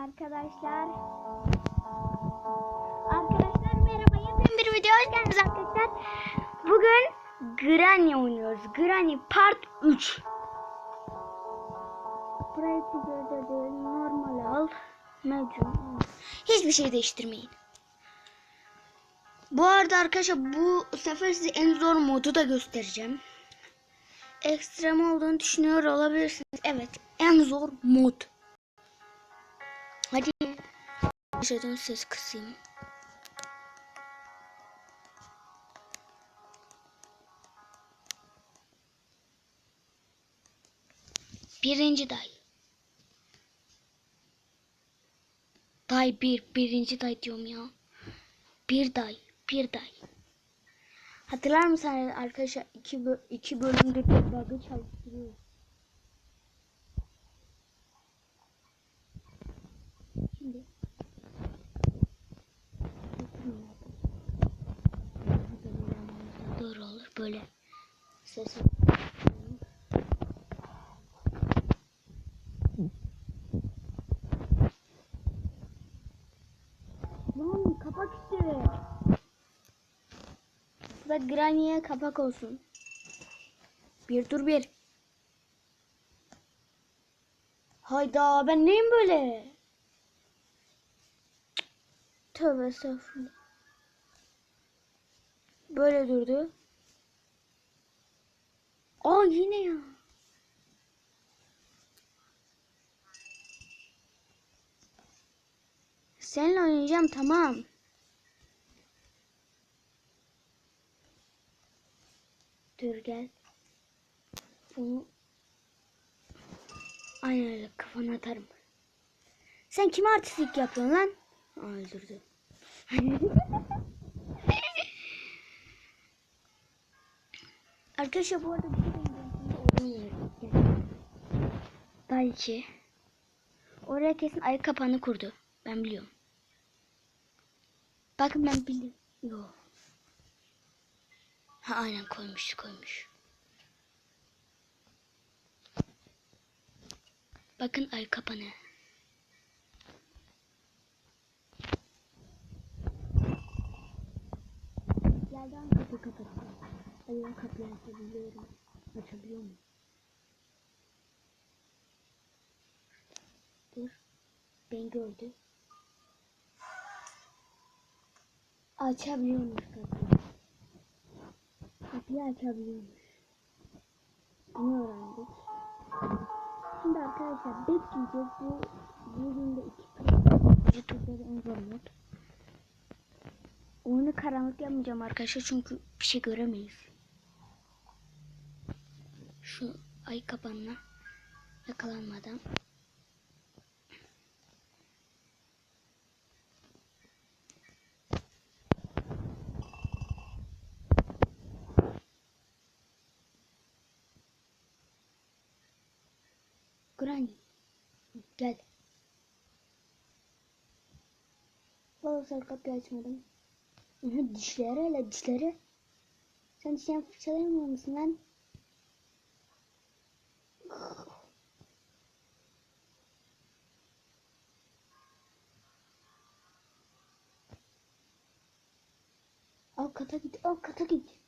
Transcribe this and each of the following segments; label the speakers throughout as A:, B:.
A: arkadaşlar. Arkadaşlar merhaba. Yepyeni bir video hoş geldiniz arkadaşlar. Bugün Granny oynuyoruz. Granny Part 3. Burayı figürde değil normal al. Mevcut. Hiçbir şey değiştirmeyin. Bu arada arkadaşlar bu sefer size en zor modu da göstereceğim. Ekstrem olduğunu düşünüyor olabilirsiniz. Evet en zor mod. Hadi. Şuradan ses kısayım. Birinci day. Day bir. Birinci day diyorum ya. Bir day. Bir day. Hatırlar mısınız arkadaşlar? iki, bö iki bölümdür bir bug'ı çalıştırıyor. Şimdi. Doğru olur böyle. Ses. Lan kapak işte. Da Granny'e kapak olsun. Bir dur bir. Hayda ben neyim böyle? Tövbe estağfurullah. Böyle durdu. Aa yine ya. Seninle oynayacağım tamam. Dur gel. Bunu aynen öyle kafana atarım. Sen kime artistlik yapıyorsun lan? Aa, öldürdü. Arkadaşlar bu arada bir şey iki. Oraya kesin ayı kapağını kurdu. Ben biliyorum. Bakın ben biliyorum. Yo. Ha aynen koymuş koymuş. Bakın ay kapanı. Yerden kapı kapatıyor. Ben kapıyı açabiliyorum. Açabiliyor muyum? Dur. Ben gördü. Açabiliyormuş kapıyı. Kapıyı açabiliyormuş. Bunu öğrendik. Şimdi arkadaşlar bekleyeceğiz. Bu bugün de iki tur. YouTube'da en zor mod. Oyunu karanlık yapmayacağım arkadaşlar çünkü bir şey göremeyiz. Şu ay kapanına yakalanmadan. Granny. Gel. Valla sen kapıyı açmadım. Aha, dişleri hele dişleri. Sen dişlerini fırçalayamıyor musun lan? Al kata git, al git.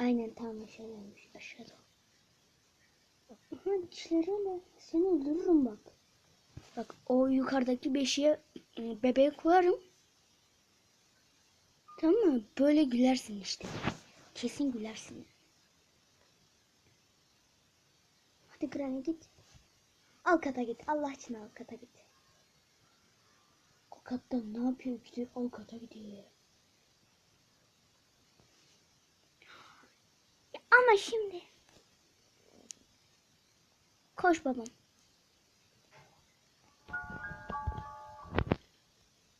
A: Aynen tam aşağıdaymış aşağıda. Aha dişleri öyle. Seni öldürürüm bak. Bak o yukarıdaki beşiğe e, bebeği koyarım. Tamam mı? Böyle gülersin işte. Kesin gülersin. Hadi Granny git. Al kata git. Allah için al kata git. O katta ne yapıyor gidiyor? Al kata gidiyor. Ama şimdi. Koş babam.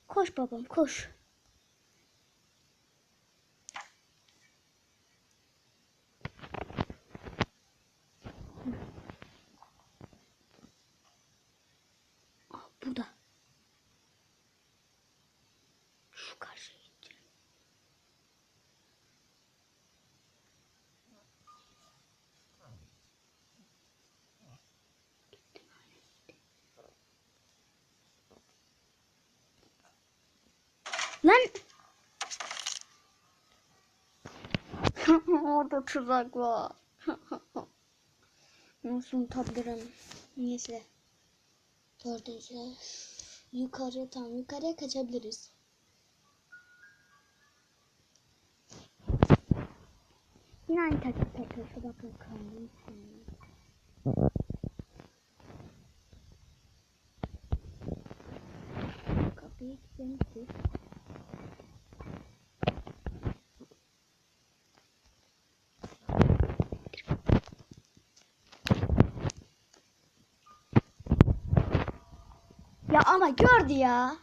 A: Koş babam koş. Lan. Orada tuzak var. Nasıl unutabilirim? Neyse. Dördüncü. Yukarı tam yukarıya kaçabiliriz. Yine aynı taktik tekrar bakın kaldım. Kapıyı kilitlemişiz. Ya ama gördü ya.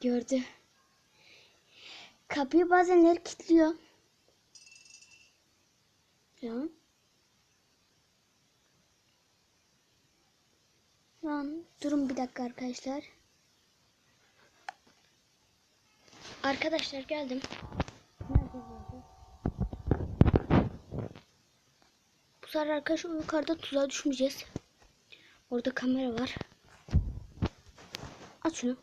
A: Gördü. Kapıyı bazenleri kilitliyor. Ya. Lan durun bir dakika arkadaşlar. Arkadaşlar geldim. Nerede bu? Bu sefer arkadaşlar yukarıda tuzağa düşmeyeceğiz. Orada kamera var. Aç şunu.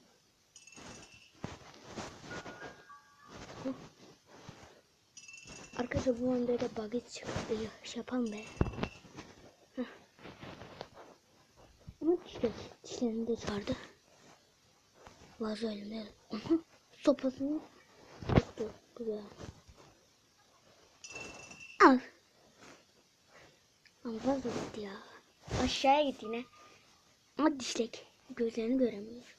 A: Arkadaşlar bu oyunda da bug çıktı. Şey yapalım be. Heh. Ama işte dişlerini de çıkardı. Vazo elimde. Sopasını tuttu. Güzel. Al. Vazo gitti ya. Aşağıya gitti yine. Ama dişlek. Gözlerini göremiyor.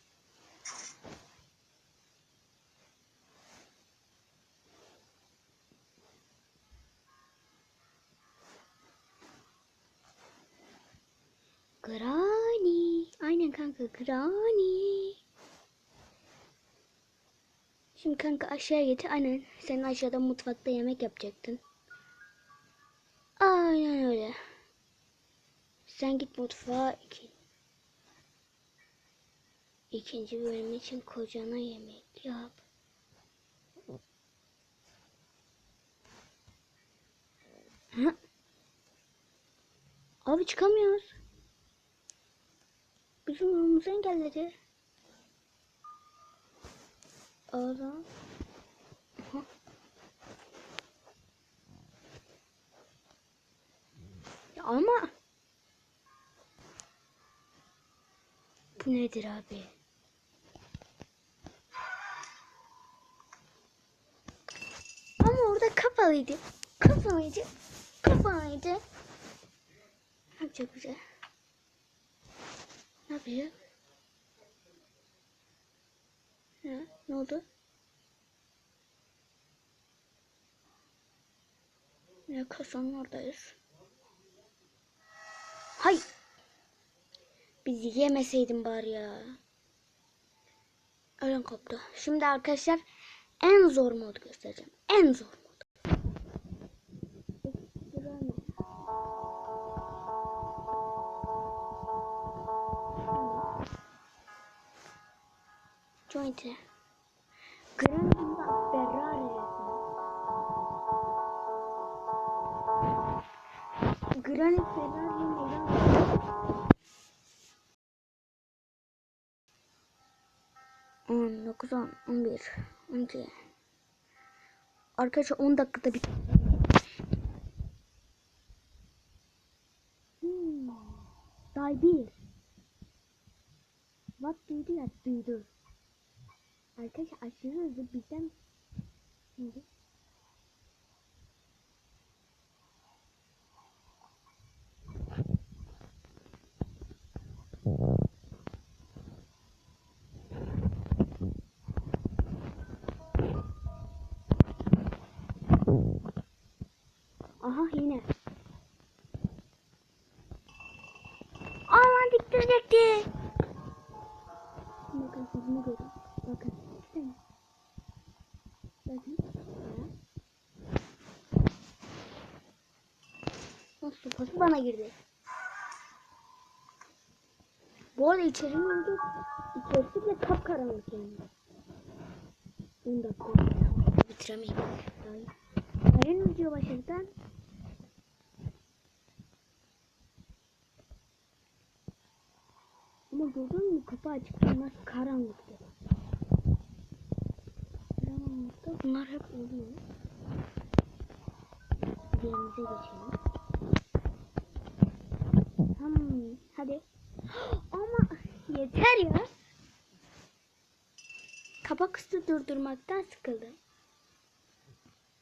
A: Granny. Aynen kanka Granny. Şimdi kanka aşağıya git. Aynen sen aşağıda mutfakta yemek yapacaktın. Aynen öyle. Sen git mutfağa iki. İkinci bölüm için kocana yemek yap. Hı? Abi çıkamıyoruz. Bizim yolumuzu engelledi. Aha. Ya ama nedir abi? Ama orada kapalıydı. Kapalıydı. Kapalıydı. Ne yapacak bize? Ne yapacak? Ne? Ne oldu? Ne kasanın oradayız. Hay. Bizi yemeseydin bari ya. Ölen koptu. Şimdi arkadaşlar en zor modu göstereceğim. En zor mod. Joint'e. Grand'da Ferrari resmi. Granny Ferrari neden? 9, 10, 11, 12. Arkadaşlar 10 dakikada bit. Hmm. Day 1. What do you do? do? Arkadaşlar aşırı hızlı bizden Şimdi. Aha yine. Aman diktirecekti. Bakın sözümü görün. Bakın. Mi? Bakın. Nasıl sopası bana girdi. Bu arada içerinin önce içerisi bile kapkaranlık yani. 10 dakika. Bitiremeyim. Hayır. Hayır video başladıktan Ama gördün mü kapı açık bunlar karanlıkta. Karanlıkta bunlar hep oluyor. Yerimize geçelim. Hmm, hadi. Ama yeter ya. Kapak üstü durdurmaktan sıkıldım.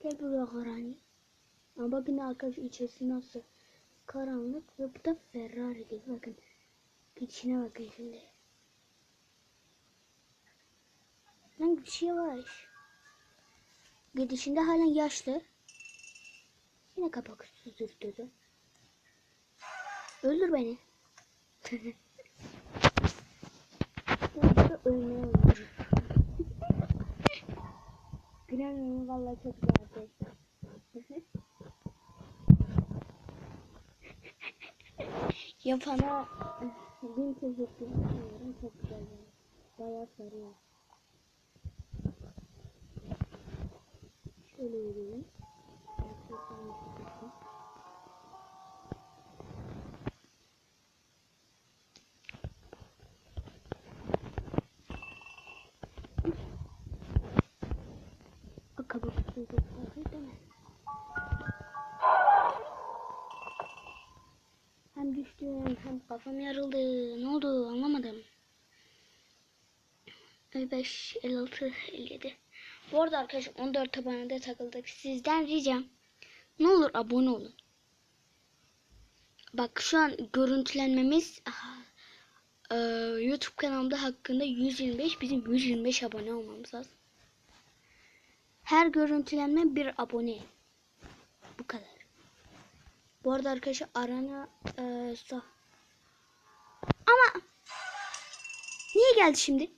A: Gel buraya Karani. Ama bakın arkadaş içerisi nasıl karanlık ve bu da Ferrari gibi bakın. İçine bakın şimdi. Lan bir şey var. Gidişinde halen yaşlı. Yine kapak durdurdu. Öldür beni. Burada ölmeye öldürür. Gülen vallahi çok güzel arkadaşlar. Yapana bin teşekkür ederim. Çok güzel. yani. Bayağı sarıyor. Şöyle yürüyelim. Kafam yarıldı. Ne oldu anlamadım. 55, 56, 57. Bu arada arkadaşlar 14 abonede takıldık. Sizden ricam ne olur abone olun. Bak şu an görüntülenmemiz e, YouTube kanalımda hakkında 125 bizim 125 abone olmamız lazım. Her görüntülenme bir abone. Bu kadar. Bu arada arkadaşlar arana e, sağ. Ama niye geldi şimdi?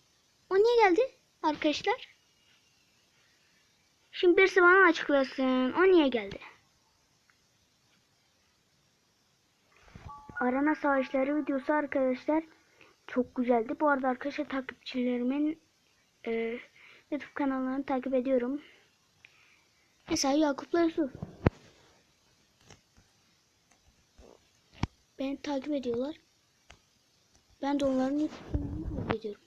A: O niye geldi arkadaşlar? Şimdi birisi bana açıklasın. O niye geldi? Arana savaşları videosu arkadaşlar çok güzeldi. Bu arada arkadaşlar takipçilerimin e, YouTube kanallarını takip ediyorum. Mesela Yakup'la Yusuf. Beni takip ediyorlar. Ben de onların kanalını takip ediyorum.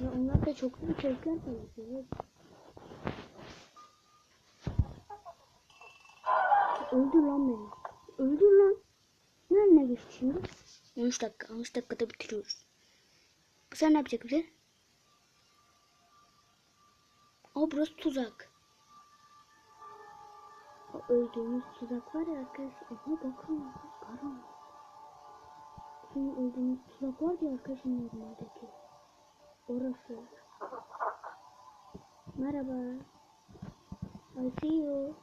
A: Ve onlar da çok iyi içerikler paylaşıyor. Öldür lan beni. Öldür lan. Nerede geçti şimdi? 13 dakika. 13 dakikada bitiriyoruz. Bu sen ne yapacak bize? Aa burası tuzak. O öldüğümüz tuzak var ya arkadaşlar. Aha bakın. Şimdi öldüğümüz tuzak var ya arkadaşlar normaldeki. Orası. Merhaba. I see you.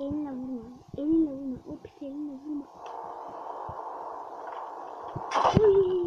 A: Elinle vurma. Elinle vurma. O pis elinle vurma. Uy.